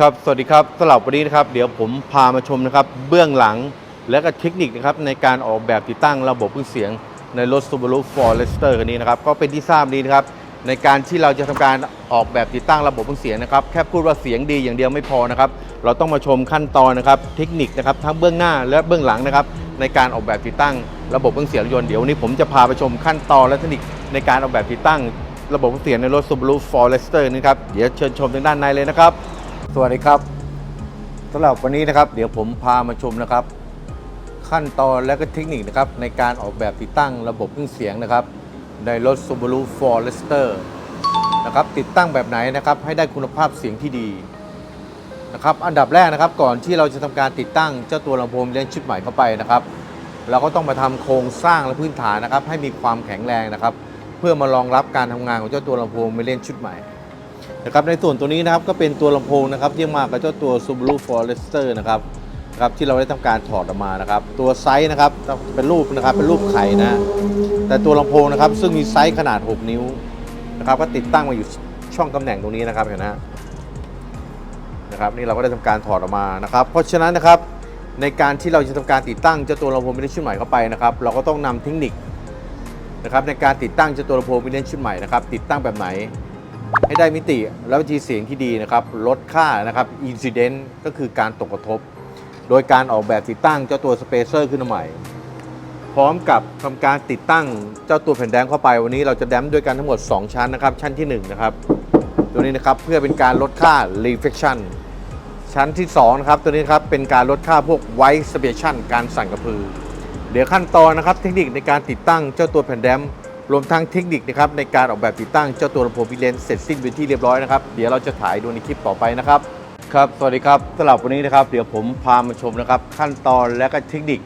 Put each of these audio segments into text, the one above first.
ครับ สวัสดีครับสำหรับวันนี้นะครับ เดี๋ยวผมพามาชมนะครับ เบื้องหลังและก็เทคนิคนะครับในการออกแบบติดตั้งระบบเครื่องเสียงในรถ Subaru Forester คันนี้นะครับ ก็เป็นที่ทราบดีนะครับ ในการที่เราจะทำการออกแบบติดตั้งระบบเครื่องเสียงนะครับ แค่พูดว่าเสียงดีอย่างเดียวไม่พอนะครับ เราต้องมาชมขั้นตอนนะครับ เทคนิคนะครับทั้งเบื้องหน้าและเบื้องหลังนะครับ ในการออกแบบติดตั้งระบบเครื่องเสียงรถยนต์เดี๋ยววันนี้ผมจะพาไปชมขั้นตอนและเทคนิคในการออกแบบติดตั้งระบบเครื่องเสียงในรถ Subaru Forester นี่ครับเดี๋ยวเชิญชมทางด้านในเลยนะครับ สวัสดีครับสำหรับวันนี้นะครับ เดี๋ยวผมพามาชมนะครับ ขั้นตอนและก็เทคนิคนะครับ ในการออกแบบติดตั้งระบบเครื่องเสียงนะครับ ในรถ Subaru Forester นะครับติดตั้งแบบไหนนะครับ ให้ได้คุณภาพเสียงที่ดีนะครับอันดับแรกนะครับก่อนที่เราจะทำการติดตั้งเจ้าตัวลำโพงเลนชุดใหม่เข้าไปนะครับ เราก็ต้องมาทำโครงสร้างและพื้นฐานนะครับ ให้มีความแข็งแรงนะครับ เพื่อมารองรับการทำงานของเจ้าตัวลำโพงเลนชุดใหม่ นะครับในส่วนตัวนี้นะครับก็เป็นตัวลำโพงนะครับที่มากับเจ้าตัว Subaru Forester นะครับนะครับที่เราได้ทำการถอดออกมานะครับ ตัวไซส์นะครับเป็นรูปนะครับเป็นรูปไข่นะ แต่ตัวลำโพงนะครับ ซึ่งมีไซส์ขนาด 6 นิ้วนะครับ ก็ติดตั้งมาอยู่ช่องตำแหน่งตรงนี้นะครับเห็นนะนะครับ นี่เราก็ได้ทำการถอดออกมานะครับ เพราะฉะนั้นนะครับในการที่เราจะทำการติดตั้งเจ้าตัวลำโพงมินิชุดใหม่เข้าไปนะครับ เราก็ต้องนำเทคนิคนะครับในการติดตั้งเจ้าตัวลำโพงมินิชุดใหม่นะครับติดตั้งแบบไหน ให้ได้มิติและวิธีเสียงที่ดีนะครับ ลดค่านะครับอินซิเดนต์ก็คือการตกกระทบ โดยการออกแบบติดตั้งเจ้าตัวสเปเซอร์ขึ้นมาใหม่ พร้อมกับทำการติดตั้งเจ้าตัวแผ่นแดมเข้าไป วันนี้เราจะแดมด้วยกันทั้งหมด 2 ชั้นนะครับ ชั้นที่ 1 นะครับ ตัวนี้นะครับเพื่อเป็นการลดค่า reflection ชั้นที่2นะครับตัวนี้ครับเป็นการลดค่าพวก white separation การสั่นกระพือ เดี๋ยวขั้นตอนนะครับเทคนิคในการติดตั้งเจ้าตัวแผ่นแดม รวมทั้งเทคนิคนะครับในการออกแบบติดตั้งเจ้าตัวลำโพงพิเลนเสร็จสิ้นเป็นที่เรียบร้อยนะครับ เดี๋ยวเราจะถ่ายดูในคลิปต่อไปนะครับครับ สวัสดีครับสำหรับวันนี้นะครับ เดี๋ยวผมพามาชมนะครับ ขั้นตอนและก็เทคนิค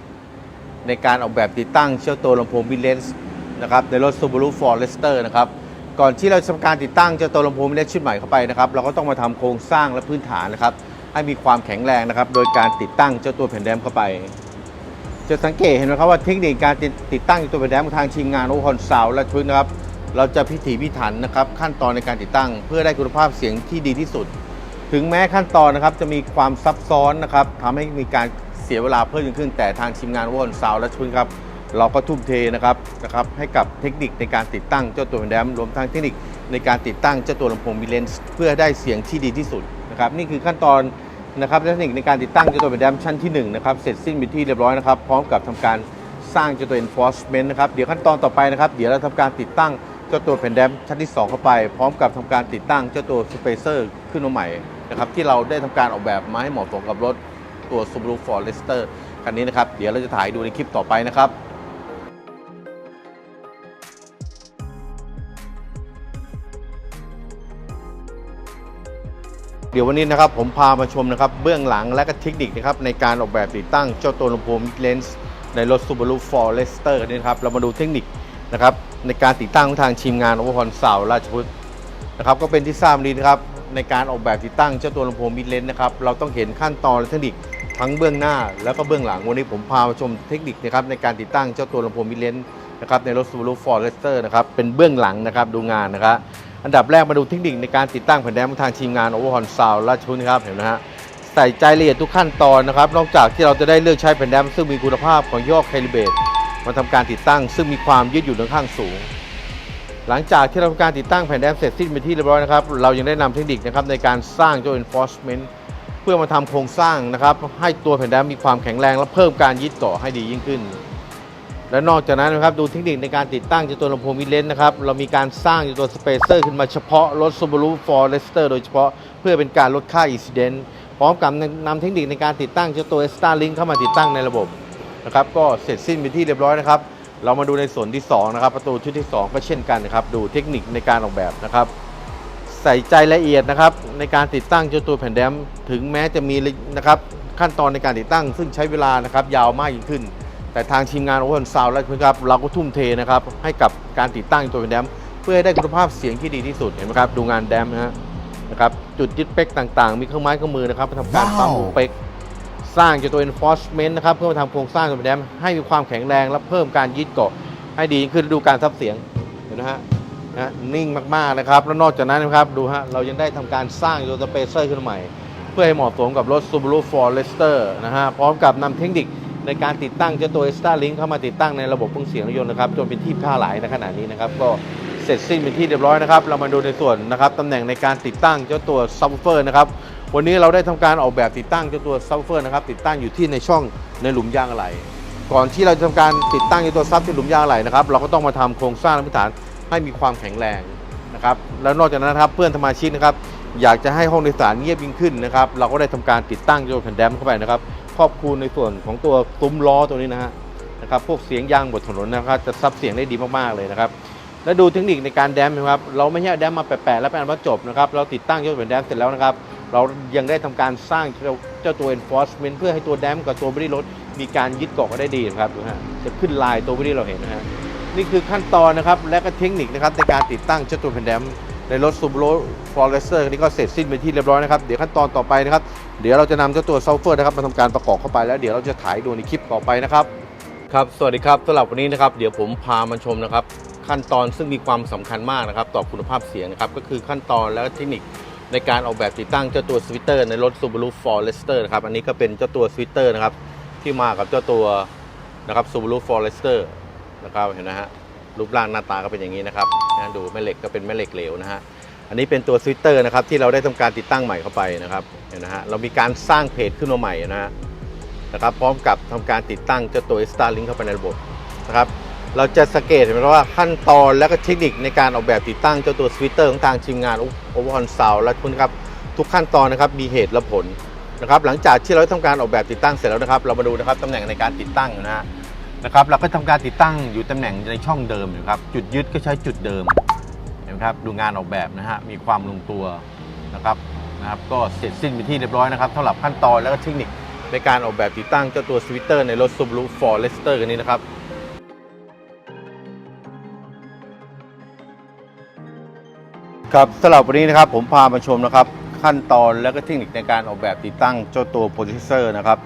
ในการออกแบบติดตั้งเจ้าตัวลำโพงพิเลนนะครับในรถ Subaru Forester นะครับก่อนที่เราจะทำการติดตั้งเจ้าตัวลำโพงพิเลนชุดใหม่เข้าไปนะครับเราก็ต้องมาทำโครงสร้างและพื้นฐานนะครับให้มีความแข็งแรงนะครับ โดยการติดตั้งเจ้าตัวแผ่นแดมเข้าไป จะสังเกตเห็นไหมครับว่าเทคนิคการติดติดตั้งตัวแผ่นแดมของทางทีมงานโอคอนซาวและชุดนะครับ เราจะพิถีพิถันนะครับขั้นตอนในการติดตั้ง เพื่อได้คุณภาพเสียงที่ดีที่สุด ถึงแม้ขั้นตอนนะครับจะมีความซับซ้อนนะครับทำให้มีการเสียเวลาเพิ่มขึ้น แต่ทางทีมงานโอคอนซาวและชุดครับเราก็ทุ่มเทนะครับนะครับให้กับเทคนิคในการติดตั้งเจ้าตัวแผ่นแดมรวมทั้งเทคนิคในการติดตั้งเจ้าตัวลำโพงมิเลนส์เพื่อได้เสียงที่ดีที่สุดนะครับนี่คือขั้นตอน นะครับเทคนิคในการติดตั้งเจ้าตัวแบนแดมชั้นที่1นะครับเสร็จสิ้นเป็นที่เรียบร้อยนะครับ พร้อมกับทำการสร้างเจ้าตัว enforcement นะครับเดี๋ยวขั้นตอนต่อไปนะครับ เดี๋ยวเราทำการติดตั้งเจ้าตัวแผ่นแดมชั้นที่ 2 เข้าไป พร้อมกับทำการติดตั้งเจ้าตัวสเปเซอร์ขึ้นมาใหม่นะครับที่เราได้ทำการออกแบบมาให้เหมาะสมกับรถตัว Subaru Forester คันนี้นะครับเดี๋ยวเราจะถ่ายดูในคลิปต่อไปนะครับ ดี๋ยววันนี้นะครับผมพามาชมนะครับเบื้องหลังและก็เทคนิคนะครับในการออกแบบติดตั้งเจ้าตัวลำโพงมิดเลนส์ในรถ Subaru Forester นี่นะครับเรามาดูเทคนิคนะครับในการติดตั้งของทางทีมงานอวอร์สาวราชพฤกษ์นะครับก็เป็นที่ทราบดีนะครับในการออกแบบติดตั้งเจ้าตัวลำโพงมิดเลนส์นะครับเราต้องเห็นขั้นตอนและเทคนิคทั้งเบื้องหน้า แล้วก็เบื้องหลังวันนี้ผมพามาชมเทคนิคนะครับในการติดตั้งเจ้าตัวลำโพงมิดเลนส์นะครับในรถ Subaru Forester นะครับเป็นเบื้องหลังนะครับดูงานนะครับ อันดับแรกมาดูเทคนิคในการติดตั้งแผ่นแดมของทางทีมงานโอเวอร์ฮอนซาวราชพฤกษ์นครับเห็นไหมฮะใส่ใจละเอียดทุกขั้นตอนนะครับ นอกจากที่เราจะได้เลือกใช้แผ่นแดมซึ่งมีคุณภาพของยอดแคลิเบตมาทำการติดตั้งซึ่งมีความยืดหยุ่นค่อนข้างสูง หลังจากที่เราทำการติดตั้งแผ่นแดมเสร็จสิ้นเป็นที่เรียบร้อยนะครับ เรายังได้นำเทคนิคนะครับในการสร้างตัว enforcement เพื่อมาทำโครงสร้างนะครับให้ตัวแผ่นแดมมีความแข็งแรงและเพิ่มการยึดเกาะให้ดียิ่งขึ้น และนอกจากนั้นนะครับดูเทคนิคในการติดตั้งเจ้าตัวลำโพงมิเลนนะครับเรามีการสร้างเจ้าตัวสเปเซอร์ขึ้นมาเฉพาะรถ Subaru Forester โดยเฉพาะเพื่อเป็นการลดค่าอินซิเดนพร้อมกับนำเทคนิคในการติดตั้งเจ้าตัว Starlink เข้ามาติดตั้งในระบบนะครับก็เสร็จสิ้นเป็นที่เรียบร้อยนะครับ เรามาดูในส่วนที่2นะครับประตูชุดที่ 2 ก็เช่นกันนะครับดูเทคนิคในการออกแบบนะครับใส่ใจละเอียดนะครับในการติดตั้งเจ้าตัวแผ่นแดมถึงแม้จะมีนะครับขั้นตอนในการติดตั้ง ซึ่งใช้เวลานะครับยาวมากยิ่งขึ้น แต่ทางทีมงานโอเ n นซาวและครับเราก็ทุ่มเทนะครับให้กับการติดตั้งตัวแผ่นแดมเพื่อให้ได้คุณภาพเสียงที่ดีที่สุดเห็นไหมครับดูงานแดมนะฮะนะครับจุดยึดเป๊กต่างๆ มีเครื่องไม้เครื่องมือนะครับมาทำการปั๊มเป๊กสร้างเจ้าตัว enforcement นะครับเพื่อมาทำโครงสร้างตัวแดมให้มีความแข็งแรงและเพิ่มการยึดเกาะให้ดีขึ้นดูการซับเสียงเห็นไหมฮะนะนิ่งมากๆนะครับ แล้วนอกจากนั้นนะครับดูฮะเรายังได้ทำการสร้างตัวสเปเซอร์ขึ้นใหม่ เพื่อให้เหมาะสมกับรถ Subaru Forester นะฮะพร้อมกับนำเทคนิค ในการติดตั้งเจ้าตัว Extra Link เข้ามาติดตั้งในระบบเครื่องเสียงรถยนต์นะครับจนเป็นที่แพร่หลายในขณะนี้นะครับก็เสร็จสิ้นเป็นที่เรียบร้อยนะครับ เรามาดูในส่วนนะครับตำแหน่งในการติดตั้งเจ้าตัว Subwoofer นะครับวันนี้เราได้ทำการออกแบบติดตั้งเจ้าตัว Subwoofer นะครับติดตั้งอยู่ที่ในช่องในหลุมยางอะไหล่ก่อนที่เราจะทำการติดตั้งเจ้าตัวซับที่หลุมยางอะไหล่นะครับเราก็ต้องมาทำโครงสร้างพื้นฐานให้มีความแข็งแรงนะครับแล้วนอกจากนั้นนะครับเพื่อนสมาชิกนะครับอยากจะให้ห้องโดยสารเงียบยิ่งขึ้นนะครับเราก็ได้ทำการติดตั้งโยนแผ่นแดมเข้าไปนะครับ ครอบคลุมในส่วนของตัวซุ้มล้อตัวนี้นะฮะนะครับพวกเสียงยางบนถนนนะครับจะซับเสียงได้ดีมากๆเลยนะครับแล้วดูเทคนิคในการแดมนะครับเราไม่ใช่แดมมาแปะๆแล้วเป็นอันว่าจบนะครับเราติดตั้งโยนแผ่นแดมเสร็จแล้วนะครับเรายังได้ทำการสร้างเจ้าตัว enforcement เพื่อให้ตัวแดมกับตัวบอดี้รถมีการยึดเกาะกันได้ดีนะครับดูฮะจะขึ้นลายตัวบอดี้เราเห็นนะฮะนี่คือขั้นตอนนะครับและก็เทคนิคนะครับในการติดตั้งเจ้าตัวแผ่นแดม ในรถ Subaru Forester คันนี้ก็เสร็จสิ้นเป็นที่เรียบร้อยนะครับ เดี๋ยวขั้นตอนต่อไปนะครับ เดี๋ยวเราจะนำเจ้าตัวซัลเฟอร์นะครับมาทำการประกอบเข้าไปแล้วเดี๋ยวเราจะถ่ายดูในคลิปต่อไปนะครับ ครับ สวัสดีครับสำหรับวันนี้นะครับ เดี๋ยวผมพามาชมนะครับ ขั้นตอนซึ่งมีความสำคัญมากนะครับต่อคุณภาพเสียงนะครับ ก็คือขั้นตอนและเทคนิคในการออกแบบติดตั้งเจ้าตัวสวิตเตอร์ในรถ Subaru Forester นะครับ อันนี้ก็เป็นเจ้าตัวสวิตเตอร์นะครับที่มากับเจ้าตัวนะครับ Subaru Forester นะครับเห็นนะฮะ รูปร่างหน้าตาก็เป็นอย่างนี้นะครับนะดูแม่เหล็กก็เป็นแม่เหล็กเหลวนะฮะอันนี้เป็นตัวสวิตเตอร์นะครับที่เราได้ทำการติดตั้งใหม่เข้าไปนะครับเห็นนะฮะเรามีการสร้างเพจขึ้นมาใหม่นะฮะนะครับพร้อมกับทำการติดตั้งเจ้าตัว Star Link เข้าไปในระบบนะครับเราจะสังเกตเห็นไหมว่าขั้นตอนและก็เทคนิคในการออกแบบติดตั้งเจ้าตัวสวิตเตอร์ของทางทีมงานโอเวอร์ฮอนซาวและคุณครับทุกขั้นตอนนะครับมีเหตุและผลนะครับหลังจากที่เราได้ทำการออกแบบติดตั้งเสร็จแล้วนะครับ เรามาดูนะครับตำแหน่งในการติดตั้งนะฮะ นะครับเราก็ทำการติดตั้งอยู่ตำแหน่งในช่องเดิมอยู่ครับจุดยึดก็ใช้จุดเดิมเห็นไหมครับดูงานออกแบบนะฮะมีความลงตัวนะครับนะครับก็เสร็จสิ้นเป็นที่เรียบร้อยนะครับสำหรับขั้นตอนและก็เทคนิคในการออกแบบติดตั้งเจ้าตัวสวิตเตอร์ในรถ Subaru Forester กันนี้นะครับครับสำหรับวันนี้นะครับผมพามาชมนะครับ ขั้นตอนและก็เทคนิคในการออกแบบติดตั้งเจ้าตัวโปรเซสเซอร์นะครับ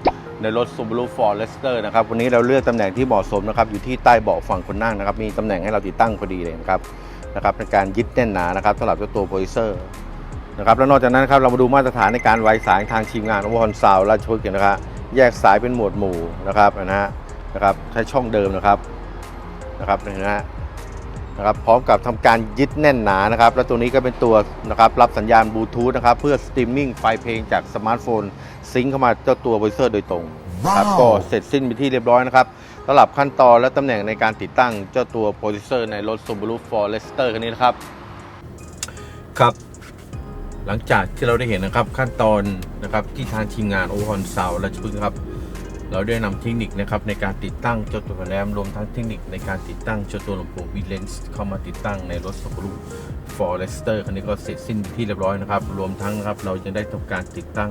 ในรถ Subaru Forester นะครับวันนี้เราเลือกตำแหน่งที่เหมาะสมนะครับอยู่ที่ใต้เบาะฝั่งคนนั่งนะครับมีตำแหน่งให้เราติดตั้งพอดีเลยนะครับนะครับในการยึดแน่นหนานะครับสำหรับเจ้าตัวโปรดิเซอร์นะครับแล้วนอกจากนั้นครับเรามาดูมาตรฐานในการไวสายทางทีมงานวอนซาวราชพฤกษ์นะครับแยกสายเป็นหมวดหมู่นะครับนะฮะนะครับใช้ช่องเดิมนะครับนะครับนะฮะ นะครับพร้อมกับทำการยึดแน่นหนานะครับ แล้วตัวนี้ก็เป็นตัวนะครับรับสัญญาณบลูทูธนะครับเพื่อสตรีมมิ่งไฟล์เพลงจากสมาร์ทโฟนซิงค์เข้ามาเจ้าตัวโปรดิวเซอร์โดยตรงครับก็เสร็จสิ้นไปที่เรียบร้อยนะครับสำหรับขั้นตอนและตำแหน่งในการติดตั้งเจ้าตัวโปรดิวเซอร์ในรถ Subaru Forester คันนี้นะครับ ครับ หลังจากที่เราได้เห็นนะครับขั้นตอนนะครับที่ทางทีมงานโอ r อนซาวและชุดครับ เราได้นำเทคนิคนะครับในการติดตั้งเจ้าตัวแรมรวมทั้งเทคนิคในการติดตั้งเจ้าตัวลำโพงวีเลนส์เข้ามาติดตั้งในรถ Subaru Forester คันนี้ก็เสร็จสิ้นที่เรียบร้อยนะครับ รวมทั้งนะครับเรายังได้ทำการติดตั้ง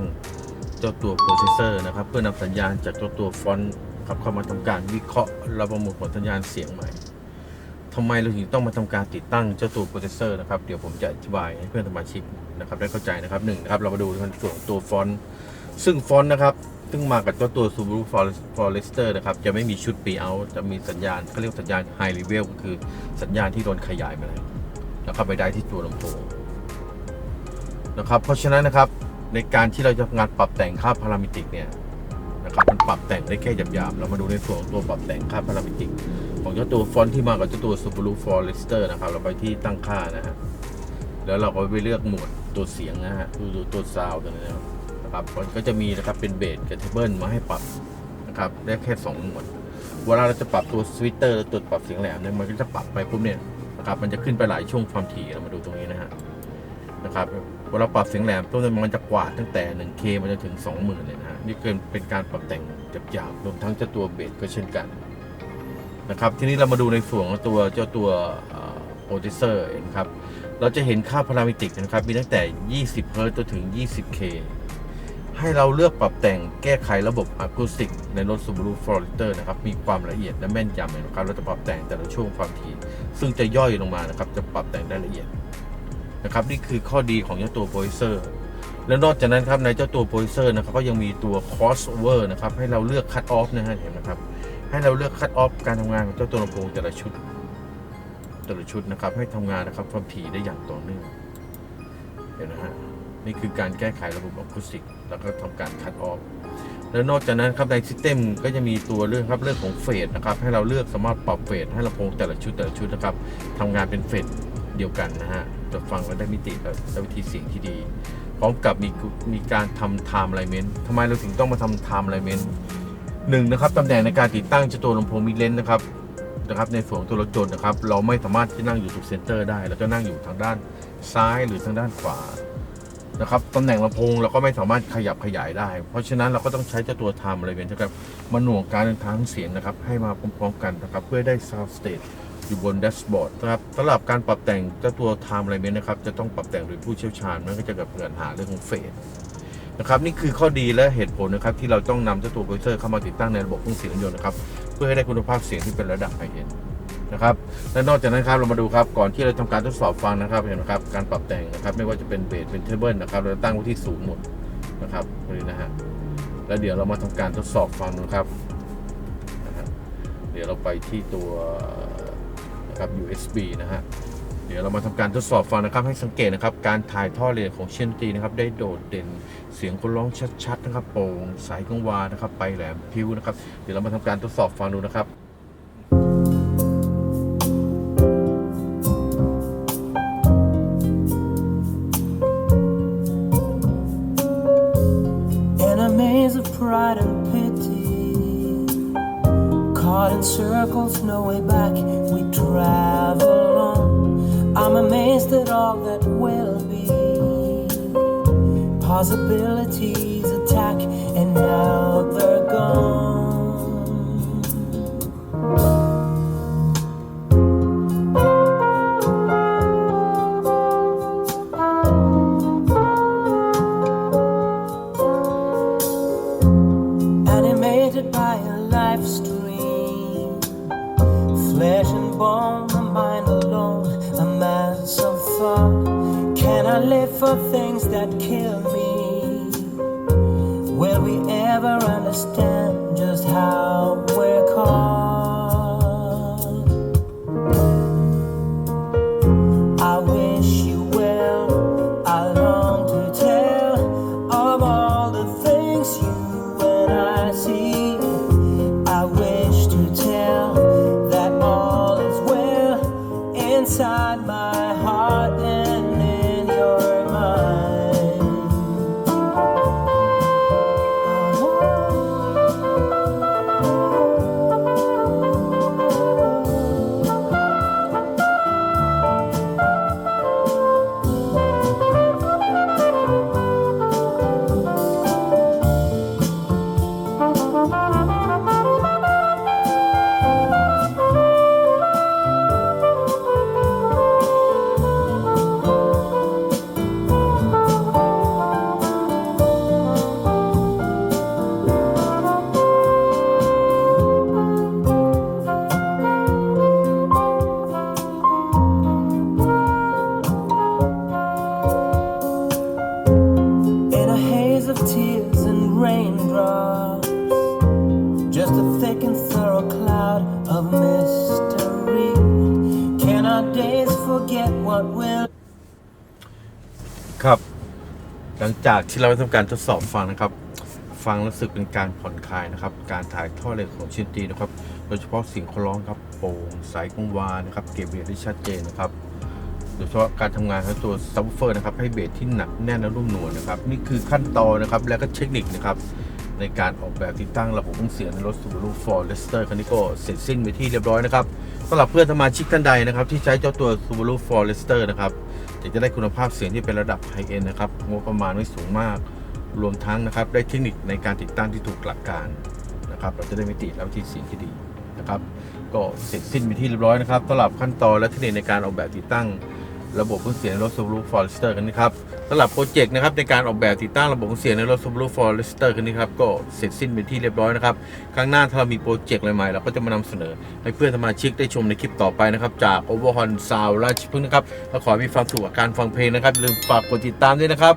เจ้าตัวโปรเซสเซอร์นะครับ เพื่อนำสัญญาณจากเจ้าตัวฟอนต์ครับเข้ามาทำการวิเคราะห์และประมวลผลสัญญาณเสียงใหม่ทำไมเราถึงต้องมาทำการติดตั้งเจ้าตัวโปรเซสเซอร์นะครับเดี๋ยวผมจะอธิบายให้เพื่อนสมาชิกนะครับได้เข้าใจนะครับหนึ่งนะครับเรามาดูในส่วนตัวฟอนต์ซึ่งฟอนต์นะครับ ซึ่งมากับเจ้าตัว Subaru Forester นะครับ จะไม่มีชุด p ี out จะมีสัญญาณเขาเรียกสัญญาณ High Level ก็คือสัญญาณที่โดนขยายมาแล้วแล้วเข้าไปได้ที่ตัวลำโพงนะครับ เพราะฉะนั้นนะครับในการที่เราจะงานปรับแต่งค่าพารามิติกเนี่ยนะครับมันปรับแต่งได้แค่หยาบๆเรามาดูในส่วนของตัวปรับแต่งค่าพารามิติก ของเจ้าตัวฟอนต์ที่มากับเจ้าตัว Subaru Forester นะครับ เราไปที่ตั้งค่านะฮะแล้วเราก็ไปเลือกหมวดตัวเสียงนะฮะดูดูตัวซาวด์ตัวนี้นะครับ นะครับมันก็จะมีนะครับเป็นเบสกับเทเบิลมาให้ปรับนะครับได้แค่สองหมวดเวลาเราจะปรับตัวสวิตเตอร์ตัวปรับเสียงแหลมเนี่ยมันก็จะปรับไปปุ๊บเนี่ยนะครับมันจะขึ้นไปหลายช่วงความถี่เรามาดูตรงนี้นะฮะนะครับเวลาปรับเสียงแหลมต้นมันจะกวาดตั้งแต่ 1K มันจะถึง 20,000เลยนะฮะนี่เกินเป็นการปรับแต่งหยาบๆรวมทั้งเจ้าตัวเบสก็เช่นกันนะครับทีนี้เรามาดูในส่วนของตัวเจ้าตัวโปรดิวเซอร์นะครับเราจะเห็นค่าพารามิติกนะครับมีตั้งแต่ 20 เฮิร์ตจนถึง 20K ให้เราเลือกปรับแต่งแก้ไขระบบอะคูสติกในรถ Subaru Forester นะครับ มีความละเอียดและแม่นยำนะครับเราจะปรับแต่งแต่ละช่วงความถี่ ซึ่งจะย่อยลงมานะครับ จะปรับแต่งได้ละเอียดนะครับ นี่คือข้อดีของเจ้าตัวโปรดิวเซอร์และนอกจากนั้นครับในเจ้าตัวโปรดิวเซอร์นะครับก็ยังมีตัว crossover นะครับ ให้เราเลือก cut off นะฮะเห็นไหมครับ ให้เราเลือก cut off การทำงานของเจ้าตัวลำโพงแต่ละชุด แต่ละชุดนะครับ ให้ทำงานนะครับความถี่ได้อย่างต่อเนื่องเห็นนะฮะ นี่คือการแก้ไขระบบอะคูสติก แล้วก็ทำการคัดออฟแล้วนอกจากนั้นครับในซิสเต็มก็จะมีตัวเรื่องครับเรื่องของเฟสนะครับให้เราเลือกสามารถปรับเฟสให้ลำโพงแต่ละชุดแต่ละชุดนะครับทำงานเป็นเฟสเดียวกันนะฮะจะฟังแล้วได้มิติและวิธีเสียงที่ดี พร้อมกับมีมีการทำ time alignment ทำไมเราถึงต้องมาทำ time alignment หนึ่งนะครับตำแหน่งในการติดตั้งจ้าตัวลำโพงมิดเลนนะครับนะครับในส่วนของตัวรถยนต์นะครับ เราไม่สามารถที่นั่งอยู่ตรงเซนเตอร์ได้ แล้วก็นั่งอยู่ทางด้านซ้ายหรือทางด้านขวา นะครับตำแหน่งลำโพงเราก็ไม่สามารถขยับขยายได้ เพราะฉะนั้นเราก็ต้องใช้เจ้าตัว time alignment นะครับมาหน่วงการเดินทางเสียงนะครับ ให้มาพร้อมๆกันนะครับเพื่อได้ sound state อยู่บนแดชบอร์ดนะครับสำหรับการปรับแต่งเจ้าตัว time alignment นะครับจะต้องปรับแต่งโดยผู้เชี่ยวชาญมันก็จะเกิดปัญหาเรื่องของเฟสนะครับนี่คือข้อดีและเหตุผลนะครับที่เราต้องนำเจ้าตัวโปรเซอร์เข้ามาติดตั้งในระบบเครื่องเสียงรถยนต์นะครับเพื่อให้ได้คุณภาพเสียงที่เป็นระดับไฮเอ็น นะครับและนอกจากนั้นครับเรามาดูครับก่อนที่เราทำการทดสอบฟังนะครับเห็นไหมครับการปรับแต่งนะครับไม่ว่าจะเป็นเบสเป็นเทเบิลนะครับเราตั้งไว้ที่สูงหมดนะครับนี่นะฮะแล้วเดี๋ยวเรามาทำการทดสอบฟังนะครับนะฮะเดี๋ยวเราไปที่ตัวนะครับ USB นะฮะเดี๋ยวเรามาทำการทดสอบฟังนะครับให้สังเกตนะครับการถ่ายท่อเรียนของเชนตีนะครับได้โดดเด่นเสียงคนร้องชัดๆนะครับโปร่งสายกังวานนะครับไปแหลมพิ้วนะครับเดี๋ยวเรามาทำการทดสอบฟังดูนะครับ I'm amazed at all that will be. Possibilities attack, and now they're gone. I live for things that kill me? Will we ever understand just how we're caught? A thick and thorough cloud of mystery. Can our days forget what will? ครับ หลังจากที่เราได้ทำการทดสอบฟังนะครับ ฟังรู้สึกเป็นการผ่อนคลายนะครับ การถ่ายทอดเรทของชินตีนะครับ โดยเฉพาะเสียงเขาร้องครับโปร่งสายกังวานนะครับ เก็บเบสได้ชัดเจนนะครับ โดยเฉพาะการทำงานของตัวซับวูฟเฟอร์นะครับ ให้เบสที่หนักแน่นและรุ่มนวลนะครับ นี่คือขั้นตอนนะครับ และก็เทคนิคนะครับ ในการออกแบบติดตั้งระบบเครื่องเสียงในรถ Subaru Forester คันนี้ก็เสร็จสิ้นไปที่เรียบร้อยนะครับสำหรับเพื่อนสมาชิกท่านใดนะครับ ที่ใช้เจ้าตัว Subaru Forester นะครับอยากจะได้คุณภาพเสียงที่เป็นระดับไฮเอ็นนะครับงบประมาณไม่สูงมาก รวมทั้งนะครับ ได้เทคนิคในการติดตั้งที่ถูกหลักการนะครับ เราจะได้มิติและวิธีเสียงที่ดีนะครับ ก็เสร็จสิ้นไปที่เรียบร้อยนะครับสำหรับขั้นตอนและเทคนิคในการออกแบบติดตั้ง ระบบเครื่องเสียงในรถ Subaru Forester กันนะครับสำหรับโปรเจกต์นะครับในการออกแบบติดตั้งระบบเครื่องเสียงในรถ Subaru Forester กันนี้ครับก็เสร็จสิ้นเป็นที่เรียบร้อยนะครับครั้งหน้าถ้าเรามีโปรเจกต์ใหม่ๆเราก็จะมานำเสนอ ให้เพื่อนสมาชิกได้ชมในคลิปต่อไปนะครับจาก Overhorn Sound ราชพฤกษ์นะครับและขอให้มีความสุขกับการฟังเพลงนะครับอย่าลืมฝากกดติดตามด้วยนะครับ